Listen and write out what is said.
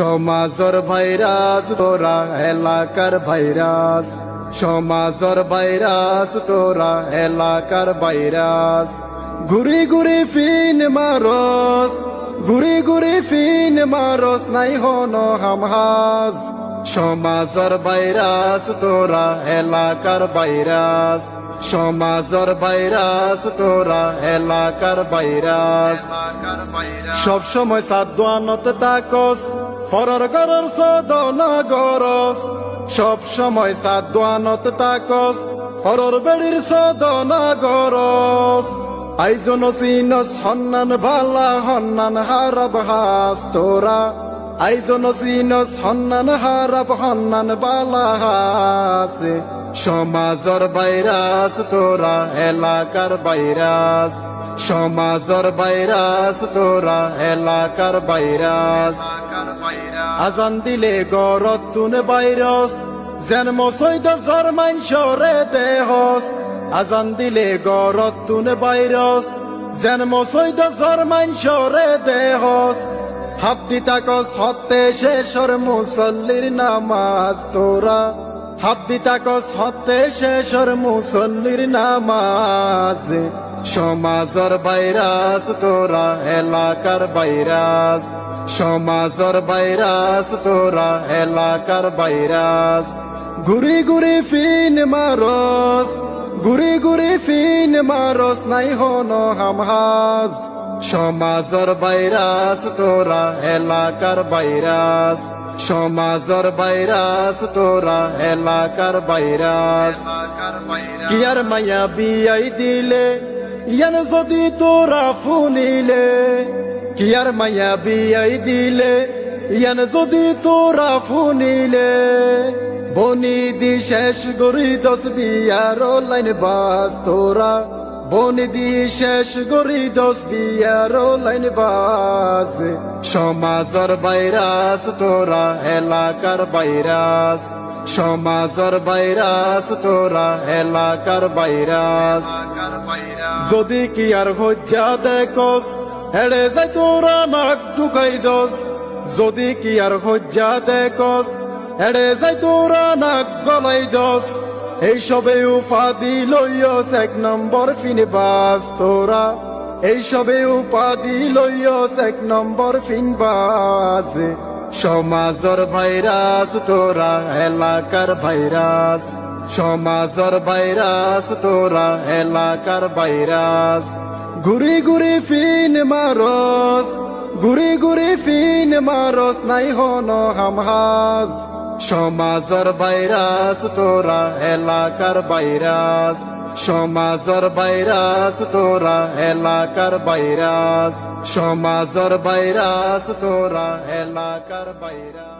সমাজর virus, তোরা এলাকার virus. সমাজর virus, তোরা এলাকার ভাইরাস। ঘুরি ঘুরি ফিন মারস, ঘুরি ঘুরি ফিন মারস, নাই হন হামহাজ সমাজর ভাইরাস, তোরা এলাকার ভাইরাস। সমাজর ভাইরাস, তোরা এলাকার ভাইরাস। সব সময় সাদ্বানত তাকস ফরর গরর সদনা গরস সব সময় সাদ্বানত তাকস ফরর বেড়ির সদনা গরস আইজন সিনস হন্নান ভালা হন্নান হারাব হাস তোরা আইজন সিনস হন্নান হারাব হন্নান বালা হাস। সমাজর ভাইরাস তোরা, এলাকার ভাইরাস সমাজর ভাইরাস তোরা, এলাকার ভাইরাস আজান দিলে গরত তুনে বাইরস, যেন মসৈদ জরমাইন সরে দেহস। আজান দিলে গরত তুনে বাইরস, যেন মসৈদ জরমাইন সরে দেহস। হাফতি তাকস হতে শেষর মুসল্লির নামাজ তোরা। হাপ্তি তাকস হতে শেষর মুসল্লির নামাজ। সমাজর ভাইরাস তোরা, এলাকার ভাইরাস সমাজর ভাইরাস তোরা, এলাকার ভাইরাস ঘুরি ঘুরি ফিন মারস ঘুরি ঘুরি ফিন মারস, নাই হন হামহাজ। সমাজর ভাইরাস তোরা এলাকার ভাইরাস সমাজর ভাইরাস তোরা এলাকার ভাইরাস কিয়ার মায়া বিয়াই দিলে, ইয়ান যদি তোরা ফুনিলে। কিয়ার মায়া বিয়াই দিলে, ইয়ান যদি তোরা ফুনিলে। বনি দি শেষ গরি দশ বিয়ার লাইন বাস, তোরা বনি দি শেষ গরি দশ বিয়ার লাইন বাস সমাজর ভাইরাস তোরা এলাকার ভাইরাস সমাজর ভাইরাস তোরা এলাকার ভাইরাস যদি কি আর হজ্জা দেখস, হেড়ে যাই তোরা নাক ঢুকাই দস। যদি কি আর হজ্জা দেখস, হেড়ে যাই তোরা নাক গলাই দস। এই সবে উপাধি লইয়স এক নম্বর ফিনবাস তোরা এই সবে উপাধি লইয়স এক নম্বর ফিনবাস সমাজর ভাইরাস তোরা, এলাকার ভাইরাস। সমাজর ভাইরাস তোরা, এলাকার ভাইরাস। ঘুরি ঘুরি ফিন মারস, ঘুরি ঘুরি ফিন মারস, নাই হন হামহাজ। সমাজর বাইরাস, তোরা এলাকার বাইরাস। সমাজর বাইরাস, তোরা এলাকার বাইরাস। সমাজর বাইরাস, তোরা এলাকার ভাইরাস